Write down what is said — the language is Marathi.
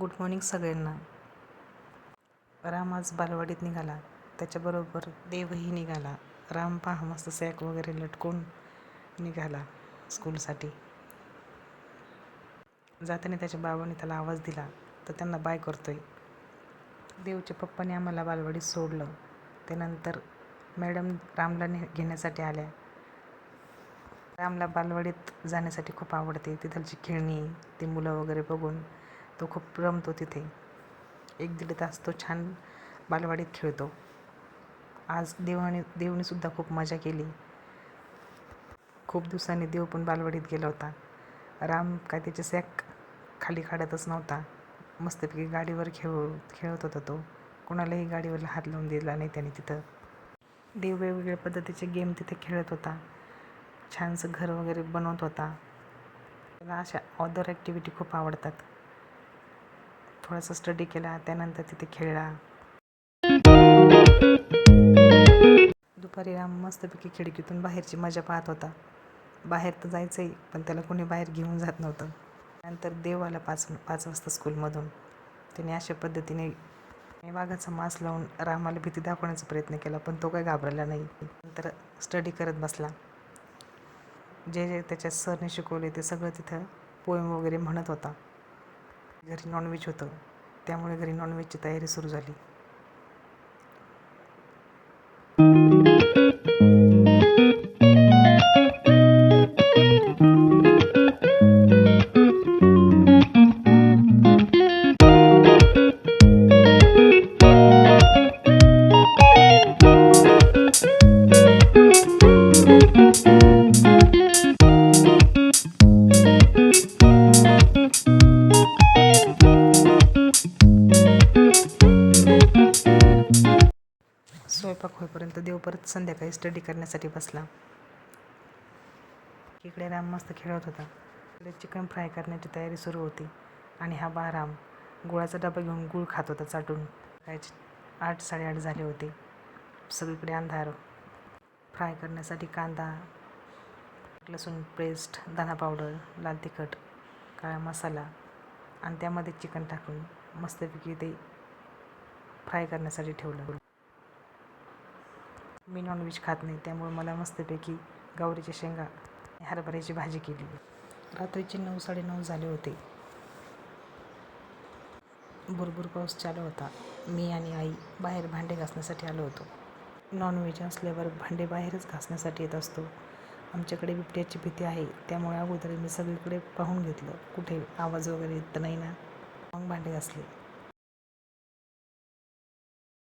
गुड मॉर्निंग सगळ्यांना. राम आज बालवाडीत निघाला. त्याच्याबरोबर देवही निघाला. राम पहा मस्त सॅक वगैरे लटकून निघाला स्कूलसाठी. जाताना त्याच्या बाबांनी त्याला आवाज दिला तर त्यांना बाय करतोय. देवच्या पप्पाने आम्हाला बालवाडीत सोडलं. त्यानंतर मॅडम रामला ने घेण्यासाठी आल्या. रामला बालवाडीत जाण्यासाठी खूप आवडते. तिथलची खेळणी ती मुलं वगैरे बघून तो खूप रमतो तिथे. एक दीड तास तो छान बालवाडीत खेळतो. आज देवाने देवनेसुद्धा खूप मजा केली. खूप दिवसांनी देव पण बालवाडीत गेला होता. राम काय त्याचे सॅक खाली काढतच नव्हता. मस्तपैकी गाडीवर खेळ खेळत होता तो. कोणालाही गाडीवर हात लावून दिला नाही त्याने तिथं. देव वेगवेगळ्या पद्धतीचे गेम तिथे खेळत होता. छानसं घर वगैरे बनवत होता. मला अशा ऑदर ॲक्टिव्हिटी खूप आवडतात. थोडासा स्टडी केला त्यानंतर तिथे खेळला. दुपारी राम मस्तपैकी खिडकीतून बाहेरची मजा पाहत होता. बाहेर तर जायचंही पण त्याला कोणी बाहेर घेऊन जात नव्हतं. नंतर देव आला पाच पाच वाजता स्कूलमधून त्याने अशा पद्धतीने वाघाचा मास लावून रामाला भीती दाखवण्याचा प्रयत्न केला पण तो काही घाबरला नाही. नंतर स्टडी करत बसला. जे जे त्याच्या सरने शिकवले ते सगळं तिथं पोएम वगैरे म्हणत होता. घरी नॉनव्हेज होतं. त्यामुळे घरी नॉनव्हेजची तयारी सुरू झाली. स्वयंपाक होईपर्यंत देव परत संध्याकाळी स्टडी करण्यासाठी बसला. इकडे राम मस्त खेळत होता. इकडे चिकन फ्राय करण्याची तयारी सुरू होती. आणि हा बाराम गुळाचा डबा घेऊन गुळ खात होता चाटून. खायचे आठ साडेआठ झाले होते. सगळीकडे अंधार. फ्राय करण्यासाठी कांदा लसूण पेस्ट दाणा पावडर लाल तिखट काळा मसाला आणि त्यामध्ये चिकन टाकून मस्तपैकी ते फ्राय करण्यासाठी ठेवलं. मी नॉनव्हेज खात नाही त्यामुळे मला मस्तपैकी गौरीच्या शेंगा हरभऱ्याची भाजी केली. रात्रीचे नऊ साडेनऊ झाले होते. भरपूर पाऊस चालू होता. मी आणि आई बाहेर भांडे घासण्यासाठी आलो होतो. नॉनव्हेज असल्यावर भांडे बाहेरच घासण्यासाठी येत असतो. आमच्याकडे बिबट्याची भीती आहे त्यामुळे अगोदर मी सगळीकडे पाहून घेतलं. कुठे आवाज वगैरे येत नाही ना? मग भांडे घासले.